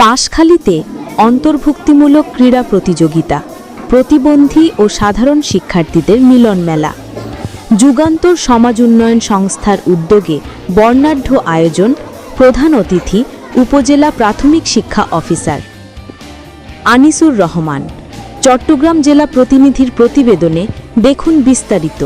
বাঁশখালীতে অন্তর্ভুক্তিমূলক ক্রীড়া প্রতিযোগিতা, প্রতিবন্ধী ও সাধারণ শিক্ষার্থীদের মিলন মেলা। যুগান্তর সমাজ উন্নয়ন সংস্থার উদ্যোগে বর্ণাঢ্য আয়োজন প্রধান অতিথি উপজেলা প্রাথমিক শিক্ষা অফিসার আনিসুর রহমান। চট্টগ্রাম জেলা প্রতিনিধির প্রতিবেদনে দেখুন বিস্তারিত।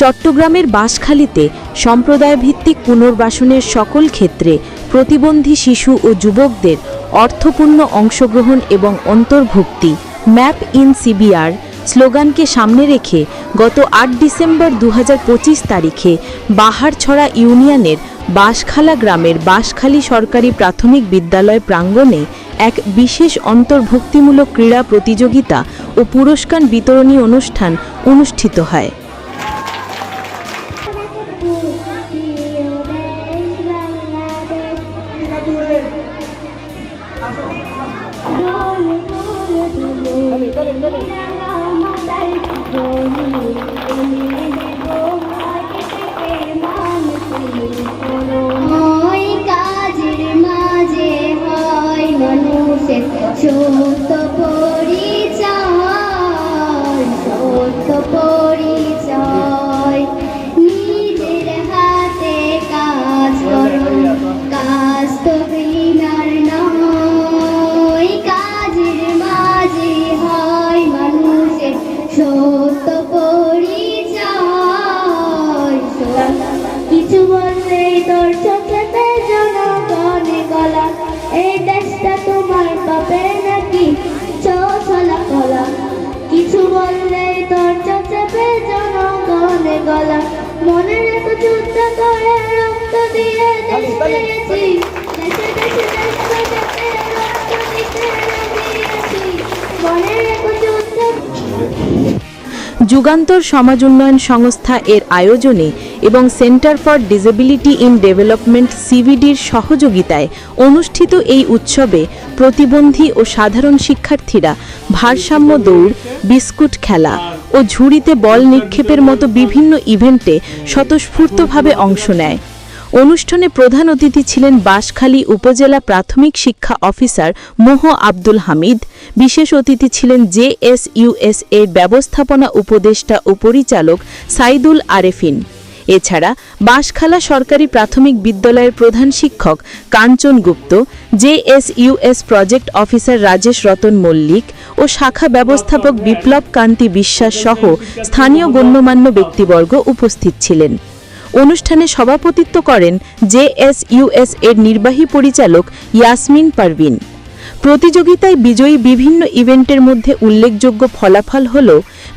চট্টগ্রামের বাঁশখালীতে সম্প্রদায়ভিত্তিক পুনর্বাসনের সকল ক্ষেত্রে প্রতিবন্ধী শিশু ও যুবকদের অর্থপূর্ণ অংশগ্রহণ এবং অন্তর্ভুক্তি। ম্যাপ ইন সিবিআর স্লোগানকে সামনে রেখে গত আট ডিসেম্বর দু হাজার পঁচিশ তারিখে বাহারছড়া ইউনিয়নের বাঁশখালা গ্রামের বাঁশখালী সরকারি প্রাথমিক বিদ্যালয় প্রাঙ্গণে এক বিশেষ অন্তর্ভুক্তিমূলক ক্রীড়া প্রতিযোগিতা ও পুরস্কার বিতরণী অনুষ্ঠান অনুষ্ঠিত হয়। ওই কাজের মাঝে হয় মানুষের সত্য পরিচয় সত্য গলা মনে রেখো যুদ্ধ করে রক্ত দিয়ে দেশ পেয়েছি দেশে দেশে দেশ বাঁচাতে রক্ত দিতে রাজি আছি। যুদ্ধ যুগান্তর সমাজ উন্নয়ন সংস্থা এর আয়োজনে এবং centre for disability in development সিভিডির সহযোগিতায় অনুষ্ঠিত এই উৎসবে প্রতিবন্ধী ও সাধারণ শিক্ষার্থীরা ভারসাম্য দৌড় বিস্কুট খেলা ও ঝুড়িতে বল নিক্ষেপের মতো বিভিন্ন ইভেন্টে স্বতঃস্ফূর্তভাবে অংশ নেয়। অনুষ্ঠানে প্রধান অতিথি ছিলেন বাঁশখালী উপজেলা প্রাথমিক শিক্ষা অফিসার মোহ আব্দুল হামিদ, বিশেষ অতিথি ছিলেন জেএসইউএস এর ব্যবস্থাপনা উপদেষ্টা ও পরিচালক সাইদুল আরেফিন। এছাড়া বাঁশখালা সরকারি প্রাথমিক বিদ্যালয়ের প্রধান শিক্ষক Kanchan Gupta, JSUS project officer Rajesh Ratan Mallick ও শাখা ব্যবস্থাপক বিপ্লব কান্তি বিশ্বাস সহ স্থানীয় গণ্যমান্য ব্যক্তিবর্গ উপস্থিত ছিলেন। অনুষ্ঠানে সভাপতিত্ব করেন জেএসইউএস এর নির্বাহী পরিচালক ইয়াসমিন পারভিন। প্রতিযোগিতায় বিজয়ী বিভিন্ন ইভেন্টের মধ্যে উল্লেখযোগ্য ফলাফল হল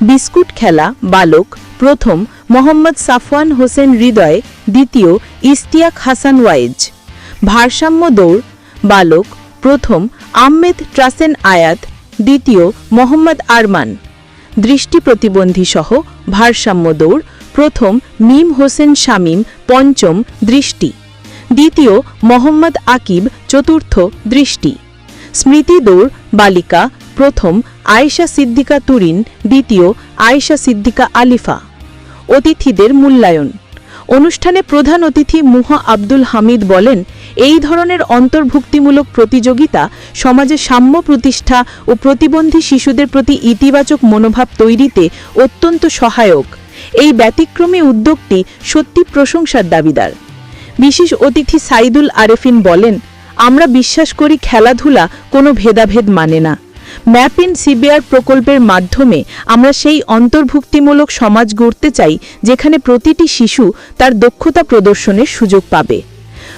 বিস্কুট খেলা, বালক, প্রথম মোহাম্মদ সাফওয়ান হোসেন হৃদয়, দ্বিতীয় ইস্তিয়াক হাসান ওয়াইজ। ভারসাম্য দৌড়, বালক, প্রথম আহমেদ ট্রাসেন আয়াত, দ্বিতীয় মোহাম্মদ আরমান। দৃষ্টি প্রতিবন্ধী সহ ভারসাম্য দৌড়, প্রথম মিম হোসেন শামীম, পঞ্চম দৃষ্টি। দ্বিতীয় মোহাম্মদ আকিব, চতুর্থ দৃষ্টি। স্মৃতি দৌড়, বালিকা, প্রথম আয়েশা সিদ্দিকা তুরিন, দ্বিতীয় আয়েশা সিদ্দিকা আলিফা। অতিথিদের মূল্যায়ন। অনুষ্ঠানে প্রধান অতিথি মুহা আব্দুল হামিদ বলেন, এই ধরনের অন্তর্ভুক্তিমূলক প্রতিযোগিতা সমাজে সাম্য প্রতিষ্ঠা ও প্রতিবন্ধী শিশুদের প্রতি ইতিবাচক মনোভাব তৈরিতে অত্যন্ত সহায়ক। এই ব্যতিক্রমী উদ্যোগটি সত্যি প্রশংসার দাবিদার। বিশেষ অতিথি সাইদুল আরেফিন বলেন, আমরা বিশ্বাস করি খেলাধুলা কোনো ভেদাভেদ মানে না। ম্যাপ ইন সিবিআর প্রকল্পের মাধ্যমে আমরা সেই অন্তর্ভুক্তিমূলক সমাজ গড়তে চাই, যেখানে প্রতিটি শিশু তার দক্ষতা প্রদর্শনের সুযোগ পাবে।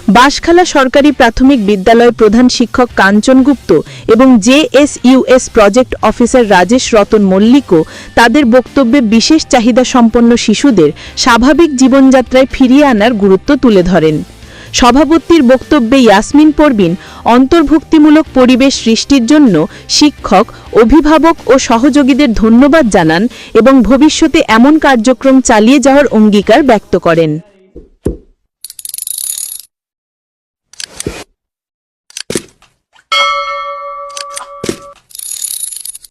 বাঁশখালা সরকারি প্রাথমিক বিদ্যালয় প্রধান শিক্ষক কাঞ্চন গুপ্ত এবং JSUS project officer Rajesh Ratan মল্লিকও তাদের বক্তব্যে বিশেষ চাহিদা সম্পন্ন শিশুদের স্বাভাবিক জীবনযাত্রায় ফিরিয়ে আনার গুরুত্ব তুলে ধরেন। সভাপতির বক্তব্যে ইয়াসমিন পরবিন অন্তর্ভুক্তিমূলক পরিবেশ সৃষ্টির জন্য শিক্ষক, অভিভাবক ও সহযোগীদের ধন্যবাদ জানান এবং ভবিষ্যতে এমন কার্যক্রম চালিয়ে যাওয়ার অঙ্গীকার ব্যক্ত করেন।